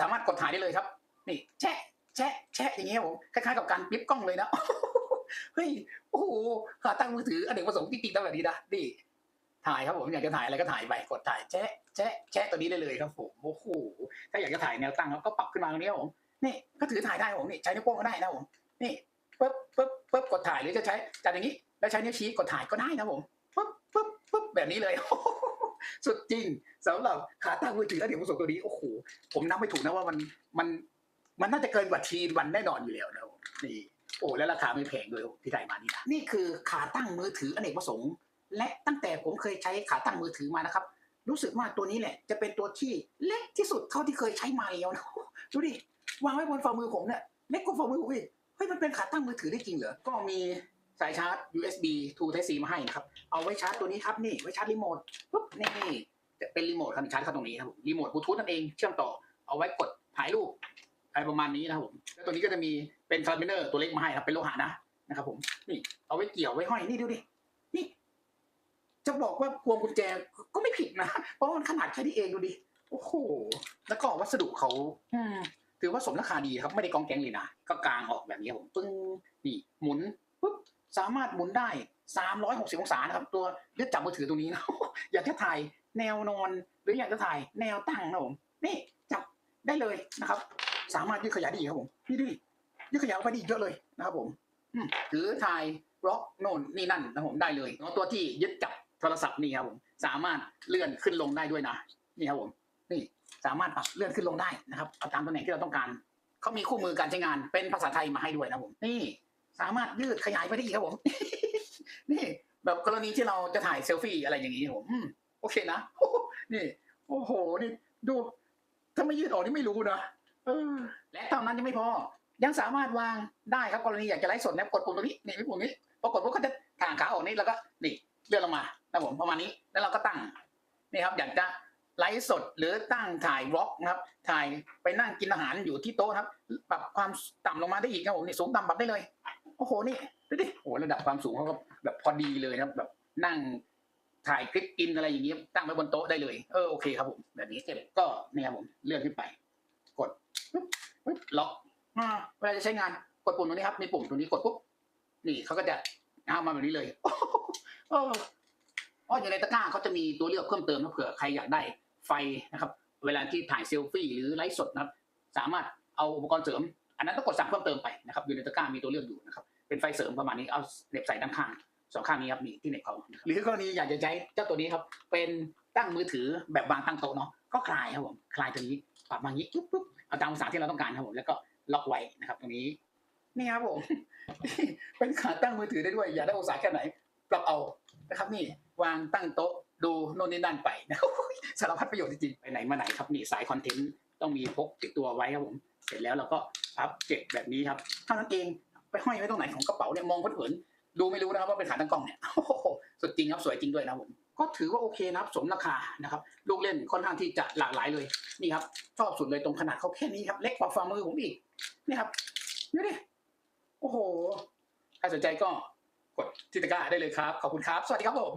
สามารถกดถ่ายได้เลยครับ นี่ แชะแชะแชะอย่างเงี้ยผมคล้ายๆกับการปิ๊บกล้องเลยนะเฮ้ยโอ้โหขาตั้งมือถืออเนกประสงค์จริงๆต้งแบบนี้นะนี่ถ่ายครับผมอยากจะถ่ายอะไรก็ถ่ายไปกดถ่ายแชะแชะแชะตัวนี้ได้เลยครับผมโอ้โหถ้าอยากจะถ่ายแนวตั้งครับก็ปรับขึ้นมาตรงนี้ครับผมนี่ก็ถือถ่ายได้ครับผมนี่ใช้นิ้วโป้งก็ได้นะผมนี่ปึ๊บปึ๊บปึ๊บกดถ่ายหรือจะใช้จับอย่างนี้ แล้วใช้นิ้วชี้กดถ่ายก็ได้นะผมปึ๊บปึ๊บปึ๊บแบบนี้เลย สุดจริงสำหรับขาตั้งมือถืออเนกประสงค์ตัวนี้โอ้โหผมนับไม่ถูกนะว่ามันมันมันน่าจะเกินกว่าทีวันแน่นอนอยู่แล้วนะนี่โอ้แล้วราคาไม่แพงด้วยที่ได้มานี่นะนี่คือขาตั้งมือถืออเนกประสงค์ และตั้งแต่ผมเคยใช้ขาตั้งมือถือมานะครับ รู้สึกว่าตัวนี้แหละ จะเป็นตัวที่เล็กที่สุดเท่าที่เคยใช้มาแล้วนะดูดิวางไว้บนฝ่ามือผมเนี่ยเล็กกว่าฝ่ามือผมอีกเฮ้ยมันเป็นขาตั้งมือถือได้จริงเหรอก็มี สายชาร์จ USB to Type C มาให้นะครับ เอาไว้ชาร์จตัวนี้ครับนี่ไว้ชาร์จรีโมทปุ๊บนี่จะเป็นรีโมทครับชาร์จเข้าตรงนี้ครับผมรีโมทบลูทูธนั่นเองเชื่อมต่อเอาไว้กดถ่ายรูปอะไรประมาณนี้นะครับผมแล้วตัวนี้ก็จะมีเป็นคาร์บิเนอร์ตัวเล็กมาให้ครับเป็นโลหะนะนะครับ ผมนี่เอาไว้เกี่ยวไว้ห้อยนี่ดูดินี่ จะบอกว่าพวงกุญแจก็ไม่ผิดนะเพราะมันขนาดแค่นี้เองดูดิโอ้โหแล้วก็วัสดุเขาอืมถือว่าสมราคาดีครับ ไม่ได้กองแกงเลยนะก็กางออกแบบนี้ครับผมปึ้งนี่หมุนปุ๊บ สามารถหมุนได้ 360 องศานะครับ ตัวยึดจับมือถือตรงนี้นะอยากจะถ่ายแนวนอน หรืออยากจะถ่ายแนวตั้งนะผมนี่จับได้เลยนะครับ สามารถยืดขยายได้อีกครับผมนี่ดูดิยืดขยายออกไปดีเยอะเลยนะครับผมหรือถ่ายบล็อกโน่นนี่นั่นนะผมได้เลยแล้วตัวที่ยึดจับโทรศัพท์นี่ครับผมสามารถเลื่อนขึ้นลงได้ด้วยนะนี่ครับผมนี่สามารถปรับเลื่อนขึ้นลงได้นะครับเอาตามตำแหน่งที่เราต้องการเขามีคู่มือการใช้งานเป็นภาษาไทยมาให้ด้วยนะผมนี่ สามารถยืดขยายไปได้อีกครับผม นี่ แบบกรณีที่เราจะถ่ายเซลฟี่อะไรอย่างนี้ครับผมโอเคนะนี่ โอ้โหนี่ดู ถ้าไม่ยืดออกนี่ไม่รู้นะเออ และเท่านั้นยังไม่พอ ยังสามารถวางได้ครับกรณีอยากจะไลฟ์สดนะกดปุ่มตรงนี้นี่ปุ่มนี้พอกดปุ๊บก็จะทางขาออกนี่แล้วก็นี่เลื่อนลงมานะผมประมาณนี้ แล้วเราก็ตั้งนี่ครับ อยากจะไลฟ์สดหรือตั้งถ่ายวล็อกนะครับ ถ่ายไปนั่งกินอาหารอยู่ที่โต๊ะครับ ปรับความต่ำลงมาได้อีกครับผมนี่สูงต่ำปรับได้เลย โอ้โหนี่ดูดิโอ้โหระดับความสูงเขาก็แบบพอดีเลยนะครับ แบบนั่งถ่ายคลิปกินอะไรอย่างเงี้ยตั้งไว้บนโต๊ะได้เลยเออโอเคครับผมแบบนี้เสร็จก็เนี่ยครับผมเลื่อนขึ้นไป กดปุ๊บล็อกเวลาจะใช้งานกดปุ่มตรงนี้ครับมีปุ่มตรงนี้กดปุ๊บนี่เขาก็จะเอามาแบบนี้เลยโอ้อ๋ออยู่ในตะกร้าเขาจะมีตัวเลือกเพิ่มเติมนะเผื่อใครอยากได้ไฟนะครับ เวลาที่ถ่ายเซลฟี่หรือไลฟ์สดนะครับ สามารถเอาอุปกรณ์เสริม อันนั้นต้องกดสั่งเพิ่มเติมไปนะครับอยู่ในตะกร้ามีตัวเลือกอยู่นะครับ เป็นไฟเสริมประมาณนี้เอาเหน็บใส่ด้านข้างสองข้างนี้ครับนี่ที่เหน็บเขานะครับหรือกรณีอยากจะใช้เจ้าตัวนี้ครับ เป็นตั้งมือถือแบบวางตั้งโต๊ะเนาะก็คลายครับผมคลายตัวนี้ปรับมางนี้ปุ๊บปุ๊บเอาตามองศาที่เราต้องการครับผมแล้วก็ล็อกไว้นะครับ ตรงนี้นี่ครับผมเป็นขาตั้งมือถือได้ด้วย อยากได้องศาแค่ไหน ปรับเอานะครับ นี่วางตั้งโต๊ะดูโน่นนี่นั่นไปนะสารพัดประโยชน์จริงๆไปไหนมาไหนครับนี่สายคอนเทนต์ต้องมีพกติดตัวไว้ครับผม เสร็จแล้วเราก็พับเก็บแบบนี้ครับเท่านั้นเอง ไปห้อยไว้ตรงไหนของกระเป๋าเนี่ยมองเผินๆดูไม่รู้นะครับว่าเป็นขาตั้งกล้องเนี่ยโอ้โหสุดจริงครับสวยจริงด้วยนะผมก็ถือว่าโอเคนะครับสมราคานะครับลูกเล่นค่อนข้างที่จะหลากหลายเลยนี่ครับชอบสุดเลยตรงขนาดเขาแค่นี้ครับเล็กกว่าฝ่ามือผมอีกนี่ครับดูดิโอ้โหใครสนใจก็กดที่ตะกร้าได้เลยครับ ขอบคุณครับ สวัสดีครับผม